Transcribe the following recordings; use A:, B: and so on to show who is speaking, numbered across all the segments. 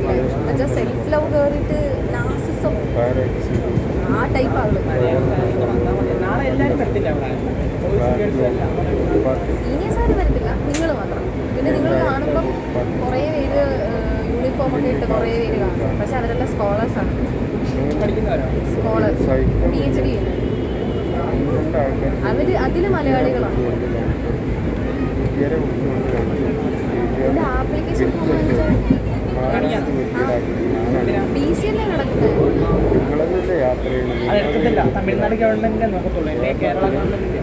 A: എന്നൊക്കെ പറയത്തില്ലേ എന്നുവെച്ചാൽ സെൽഫ് ലവ് കയറിയിട്ട് നാസിസം ആ ടൈപ്പ്
B: എല്ലാം
A: സീനിയേഴ്സ് ആരും വരത്തില്ല. നിങ്ങൾ മാത്രം. പിന്നെ നിങ്ങൾ കാണുമ്പം കുറേ പേര് യൂണിഫോം ഒക്കെ ഇട്ട് കുറേ പേര് കാണും. പക്ഷെ അവരെല്ലാം സ്കോളേഴ്സ് ആണ്. സ്കോളേഴ്സ് പി എച്ച് ഡി അവർ അതിൽ മലയാളികളാണ്. ആപ്ലിക്കേഷൻ സി അല്ലേ നടക്കുന്നത്
B: അത് എടുക്കത്തില്ല തമിഴ്നാട് ഗവൺമെന്റിനെ നോക്കത്തുള്ളൂ. കേരള ഗവൺമെന്റിന്റെ.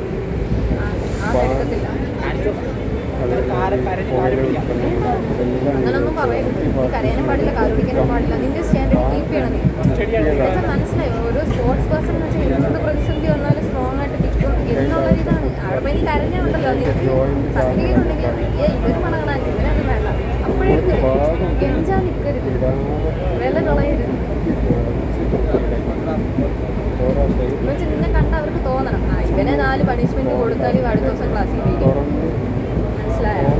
A: അങ്ങനൊന്നും പറയരുത്. കരയാനും പാടില്ല കാൽ പിടിക്കാനും പാടില്ല. നിന്റെ സ്റ്റാൻഡേർഡ് കീപ്പ് ചെയ്യണം നീ.
B: സ്റ്റഡിയാണ്.
A: മനസ്സിലായോ. ഓരോ സ്പോർട്സ് പേഴ്സൺ എന്ന് വെച്ചാൽ എന്ത് പ്രതിസന്ധി വന്നാലും സ്ട്രോങ് ആയിട്ട് നിൽക്കും. അവിടെ പോയി നീ കരഞ്ഞുണ്ടല്ലോ നിനക്ക് സർട്ടിഫിക്കറ്റ് ഉണ്ടെങ്കിൽ ഇവർ വേണ്ട അപ്പോഴേ കെഞ്ചാ നിൽക്കരുത് വില കളയരുത് എന്ന് വെച്ചാൽ നിന്നെ കണ്ട അവർക്ക് തോന്നണം ആ നാല് പണിഷ്മെന്റ് കൊടുത്താൽ ഇവ അടുത്ത ദിവസം ക്ലാസ്സിൽ പോയി മനസ്സിലായോ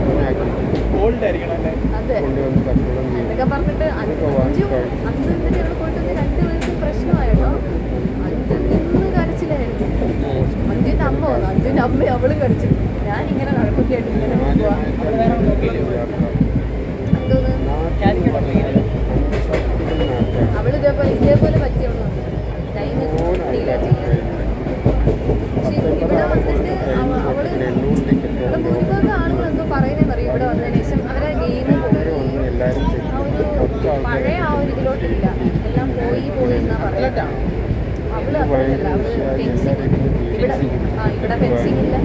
A: അതെ പറഞ്ഞിട്ട് അഞ്ചും അന്ന് പോയിട്ട് രണ്ട് പേർക്ക് പ്രശ്നമായിട്ടോ അഞ്ച് നിന്ന് കരച്ചിലായിരുന്നു അഞ്ചിന്റെ അമ്മ വന്നു അഞ്ചിന്റെ അമ്മ അവളും കരച്ചു ഞാൻ ഇങ്ങനെ കഴക്കൊക്കെയായിട്ട് ഇങ്ങനെ പോവാ.
B: അവിടെ വേറെ നോക്കിയില്ലേ
A: എന്തോന്ന്
B: കാലിക്കറ്റ് നോക്കിയില്ലേ
A: അവൾ ഇതേപോലെ വന്നു. ടൈം കിട്ടിയില്ല ചെയ്യാൻ. പക്ഷെ ഇവിടെ വന്നിട്ട് അവ- അവൾ ഇവിടെ ഭൂരിഭാഗം ആളുകൾ എന്തോ പറയുന്നതെന്ന് ഇവിടെ വന്നതിന് ശേഷം അവരെ ഗെയിം പോയി ആ ഒരു പഴയ ആ ഒരു എല്ലാം പോയി പോയി എന്നാ പറയുന്നത്. അവൾ അത്രയല്ല. അവൾ ഫെൻസിങ് ഇവിടെ ആ ഇവിടെ ഫെൻസിങ് ഇല്ല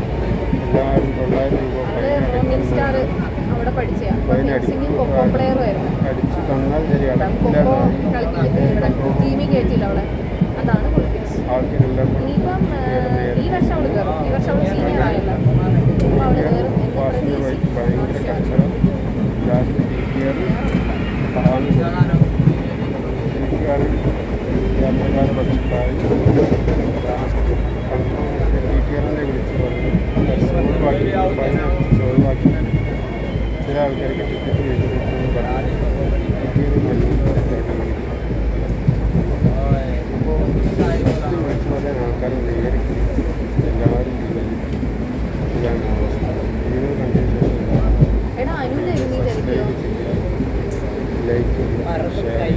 A: അവൾ റോങ്ങിൻ സ്റ്റാർ അവിടെ പഠിച്ചയാ ഫെൻസിങ്ങും കൊക്കോ പ്ലെയറും ആയിരുന്നു. അപ്പം കൊക്കോ ഇവിടെ ടീമിൽ കയറ്റില്ല അവളെ. അതാണ് പൊളിറ്റിക്സ് ഇനിയിപ്പം ഈ വർഷം കയറും ഈ വർഷം അവൾ സീനിയർ ആയല്ലോ. അപ്പോൾ അവൾ കയറും എന്ന്
C: പാസിന് ആൾക്കാർക്ക് ടിക്കറ്റ് പറയാൻ ആൾക്കാർ എല്ലാവരും ഇതാണ് അവസ്ഥ ലൈക്ക് ഷെയർ